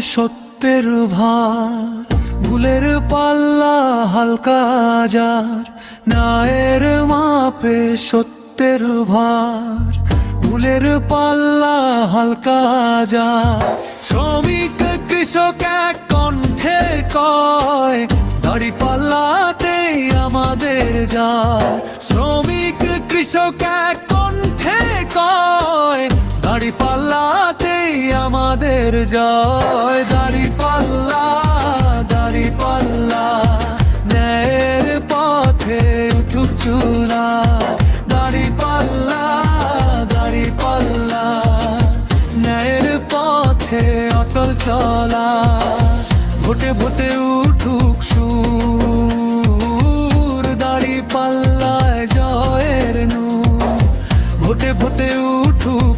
সত্যের ভার, ভুলের পাল্লা হালকা যার নায়ের মাপে সত্যের ভার, ভুলের পাল্লা হালকা যার। শ্রমিক, কৃষক এক কণ্ঠে কয়, দাড়ি পাল্লাতেই আমাদের যায় শ্রমিক, কৃষক এক কণ্ঠে কয় দাড়ি পাল্লাতেই আমাদের জয়। দাড়ি পাল্লা দাড়ি পাল্লা ন্যায়ের পথে উঠুক চুলা দাড়ি পাল্লা দাড়ি পাল্লা ন্যায়ের পথে অটল চলা। ভোটে ভোটে উঠুক সুর। দাড়ি পাল্লায় জয়ের নূর। ভোটে ভোটে উঠুক